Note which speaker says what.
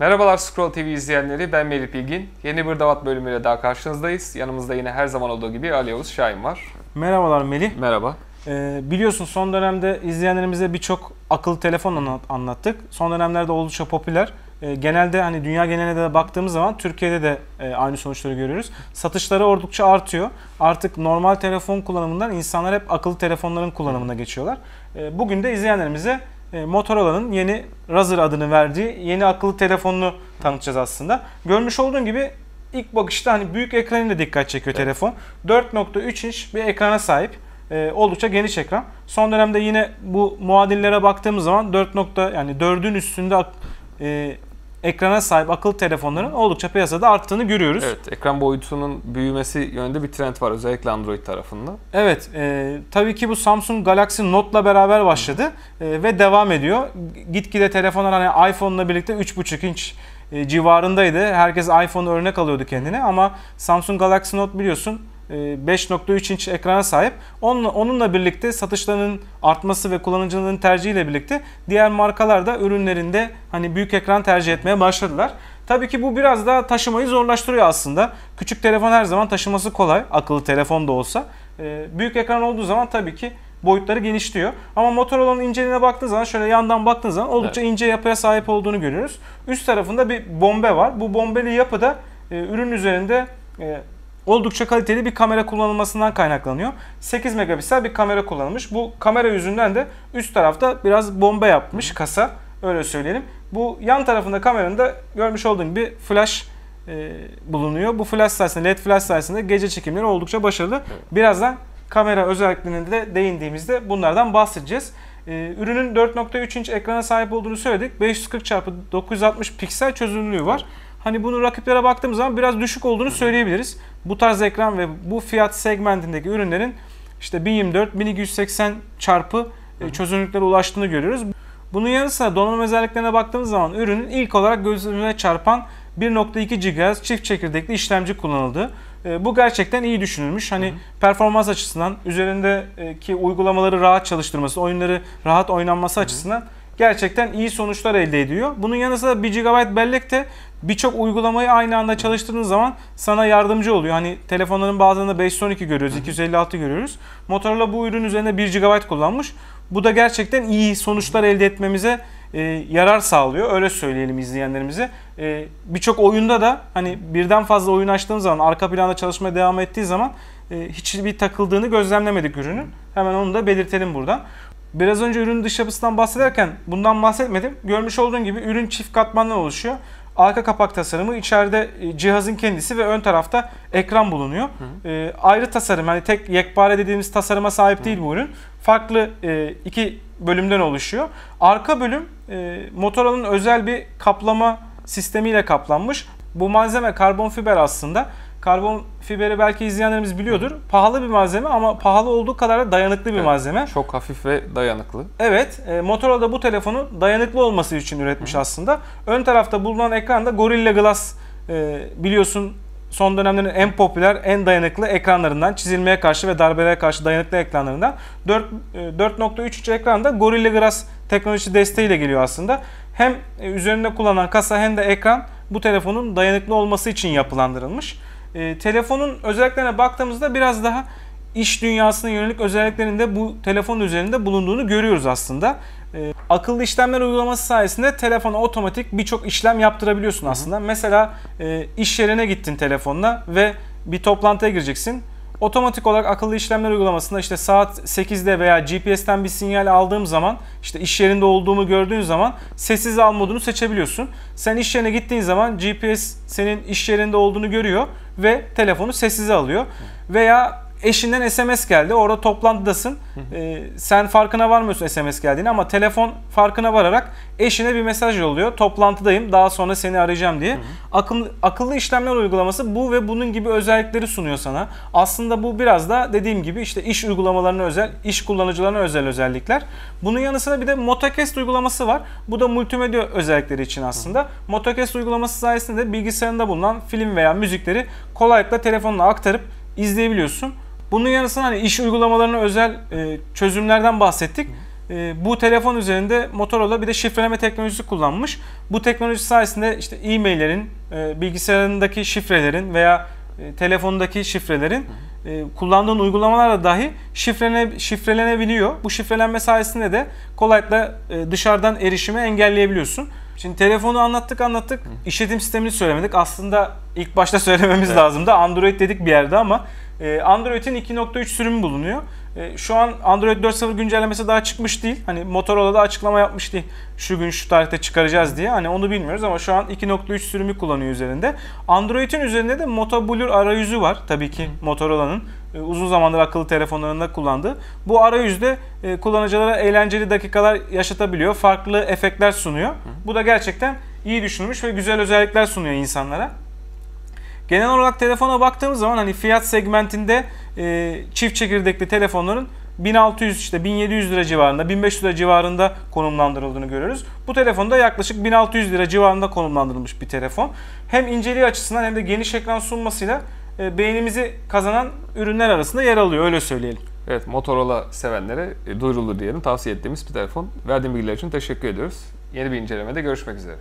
Speaker 1: Merhabalar Scroll TV izleyenleri, ben Melih Bilgin. Yeni bir davat bölümüyle daha karşınızdayız. Yanımızda yine her zaman olduğu gibi Ali Yavuz Şahin var.
Speaker 2: Merhabalar Melih.
Speaker 1: Merhaba.
Speaker 2: Ee, biliyorsun son dönemde izleyenlerimize birçok akıllı telefon anlat- anlattık. Son dönemlerde oldukça popüler. Ee, genelde hani dünya geneline de baktığımız zaman Türkiye'de de e, aynı sonuçları görüyoruz. Satışları oldukça artıyor. Artık normal telefon kullanımından insanlar hep akıllı telefonların kullanımına geçiyorlar. Ee, bugün de izleyenlerimize e, Motorola'nın yeni Razr adını verdiği yeni akıllı telefonunu tanıtacağız aslında. Görmüş olduğun gibi ilk bakışta hani büyük ekranıyla dikkat çekiyor telefon. 4.3 inç bir ekrana sahip. Ee, oldukça geniş ekran. Son dönemde yine bu muadillere baktığımız zaman 4. nokta yani 4'ün üstünde e, ekrana sahip akıllı telefonların oldukça piyasada arttığını görüyoruz.
Speaker 1: Evet, ekran boyutunun büyümesi yönünde bir trend var özellikle Android tarafında.
Speaker 2: Evet, e, tabii ki bu Samsung Galaxy Note'la beraber başladı e, ve devam ediyor. Gitgide telefonlar hani iPhone'la birlikte 3.5 inç e, civarındaydı. Herkes iPhone'u örnek alıyordu kendine ama Samsung Galaxy Note biliyorsun 5.3 inç ekrana sahip. Onunla, onunla birlikte satışlarının artması ve kullanıcıların tercihiyle birlikte diğer markalar da ürünlerinde hani büyük ekran tercih etmeye başladılar. Tabii ki bu biraz daha taşımayı zorlaştırıyor aslında. Küçük telefon her zaman taşıması kolay, akıllı telefon da olsa. Ee, büyük ekran olduğu zaman tabii ki boyutları genişliyor. Ama Motorola'nın inceliğine baktığın zaman şöyle yandan baktığın zaman oldukça ince yapıya sahip olduğunu görüyoruz. Üst tarafında bir bombe var. Bu bombeli yapı da e, ürün üzerinde e, oldukça kaliteli bir kamera kullanılmasından kaynaklanıyor. 8 megapiksel bir kamera kullanılmış. Bu kamera yüzünden de üst tarafta biraz bombe yapmış kasa. Öyle söyleyelim. Bu yan tarafında kameranın da görmüş olduğun gibi flash e, bulunuyor. Bu flash sayesinde, led flash sayesinde gece çekimleri oldukça başarılı. Birazdan kamera özelliklerine de değindiğimizde bunlardan bahsedeceğiz. E, ürünün 4.3 inç ekrana sahip olduğunu söyledik. 540 x 960 piksel çözünürlüğü var. Hani bunu rakiplere baktığımız zaman biraz düşük olduğunu söyleyebiliriz. Bu tarz ekran ve bu fiyat segmentindeki ürünlerin işte 1024 1280 çarpı e, çözünürlüklere ulaştığını görüyoruz. Bunun yanı sıra donanım özelliklerine baktığımız zaman ürünün ilk olarak gözümüze çarpan 1.2 GHz çift çekirdekli işlemci kullanıldı. E, Bu gerçekten iyi düşünülmüş. Hani performans açısından üzerindeki uygulamaları rahat çalıştırması, oyunları rahat oynanması açısından gerçekten iyi sonuçlar elde ediyor. Bunun yanı sıra 1 GB bellek de birçok uygulamayı aynı anda çalıştırdığın zaman sana yardımcı oluyor. Hani telefonların bazılarında 512 görüyoruz, 256 görüyoruz. Motorola bu ürün üzerinde 1 GB kullanmış. Bu da gerçekten iyi sonuçlar elde etmemize e, yarar sağlıyor. Öyle söyleyelim izleyenlerimize. E, Birçok oyunda da hani birden fazla oyun açtığım zaman arka planda çalışmaya devam ettiği zaman e, hiçbir takıldığını gözlemlemedik ürünün. Hemen onu da belirtelim buradan. Biraz önce ürünün dış yapısından bahsederken bundan bahsetmedim. Görmüş olduğun gibi ürün çift katmandan oluşuyor. Arka kapak tasarımı, içeride e, cihazın kendisi ve ön tarafta ekran bulunuyor. E, ayrı tasarım, hani tek yekpare dediğimiz tasarıma sahip değil bu ürün. Farklı e, iki bölümden oluşuyor. Arka bölüm e, Motorola'nın özel bir kaplama sistemiyle kaplanmış. Bu malzeme karbon fiber aslında. Karbon fiberi belki izleyenlerimiz biliyordur. Pahalı bir malzeme ama pahalı olduğu kadar da dayanıklı bir
Speaker 1: Evet.
Speaker 2: malzeme.
Speaker 1: Çok hafif ve dayanıklı.
Speaker 2: Evet, e, Motorola da bu telefonu dayanıklı olması için üretmiş aslında. Ön tarafta bulunan ekran da Gorilla Glass e, biliyorsun son dönemlerin en popüler, en dayanıklı ekranlarından, çizilmeye karşı ve darbelere karşı dayanıklı ekranlarından. 4, e, 4.3 ekran da Gorilla Glass teknolojisi desteğiyle geliyor aslında. Hem e, üzerinde kullanılan kasa hem de ekran bu telefonun dayanıklı olması için yapılandırılmış. E, telefonun özelliklerine baktığımızda biraz daha iş dünyasına yönelik özelliklerinde bu telefon üzerinde bulunduğunu görüyoruz aslında. Ee, akıllı işlemler uygulaması sayesinde telefona otomatik birçok işlem yaptırabiliyorsun aslında. Mesela e, iş yerine gittin telefonla ve bir toplantıya gireceksin. Otomatik olarak akıllı işlemler uygulamasında işte saat 8'de veya GPS'ten bir sinyal aldığım zaman işte iş yerinde olduğumu gördüğün zaman sessiz al modunu seçebiliyorsun. Sen iş yerine gittiğin zaman GPS senin iş yerinde olduğunu görüyor ve telefonu sessize alıyor. Veya eşinden SMS geldi. Orada toplantıdasın. Ee, sen farkına varmıyorsun SMS geldiğini ama telefon farkına vararak eşine bir mesaj yolluyor. Toplantıdayım. Daha sonra seni arayacağım diye. Akıllı, akıllı işlemler uygulaması bu ve bunun gibi özellikleri sunuyor sana. Aslında bu biraz da dediğim gibi işte iş uygulamalarına özel, iş kullanıcılarına özel özellikler. Bunun yanı sıra bir de Motocast uygulaması var. Bu da multimedya özellikleri için aslında. Motocast uygulaması sayesinde de bilgisayarında bulunan film veya müzikleri kolaylıkla telefonla aktarıp izleyebiliyorsun. Bunun yanı sıra hani iş uygulamalarına özel e, çözümlerden bahsettik. E, bu telefon üzerinde Motorola bir de şifreleme teknolojisi kullanmış. Bu teknoloji sayesinde işte e-maillerin, e, bilgisayarındaki şifrelerin veya e, telefondaki şifrelerin e, kullandığın uygulamalarla dahi şifrelene, şifrelenebiliyor. Bu şifrelenme sayesinde de kolaylıkla e, dışarıdan erişimi engelleyebiliyorsun. Şimdi telefonu anlattık anlattık. İşletim sistemini söylemedik. Aslında ilk başta söylememiz
Speaker 1: Evet.
Speaker 2: lazımdı. Android dedik bir yerde ama Android'in 2.3 sürümü bulunuyor. E, şu an Android 4.0 güncellemesi daha çıkmış değil. Hani Motorola da açıklama yapmış değil. Şu gün şu tarihte çıkaracağız diye. Hani onu bilmiyoruz ama şu an 2.3 sürümü kullanıyor üzerinde. Android'in üzerinde de Moto Blur arayüzü var. Tabii ki Motorola'nın e, uzun zamandır akıllı telefonlarında kullandığı. Bu arayüzde e, kullanıcılara eğlenceli dakikalar yaşatabiliyor. Farklı efektler sunuyor. Bu da gerçekten iyi düşünülmüş ve güzel özellikler sunuyor insanlara. Genel olarak telefona baktığımız zaman hani fiyat segmentinde e, çift çekirdekli telefonların 1600 işte 1700 lira civarında 1500 lira civarında konumlandırıldığını görüyoruz. Bu telefonda yaklaşık 1600 lira civarında konumlandırılmış bir telefon. Hem inceliği açısından hem de geniş ekran sunmasıyla e, beğenimizi kazanan ürünler arasında yer alıyor öyle söyleyelim.
Speaker 1: Evet Motorola sevenlere e, duyurulur diyelim. Tavsiye ettiğimiz bir telefon. Verdiğim bilgiler için teşekkür ediyoruz. Yeni bir incelemede görüşmek üzere.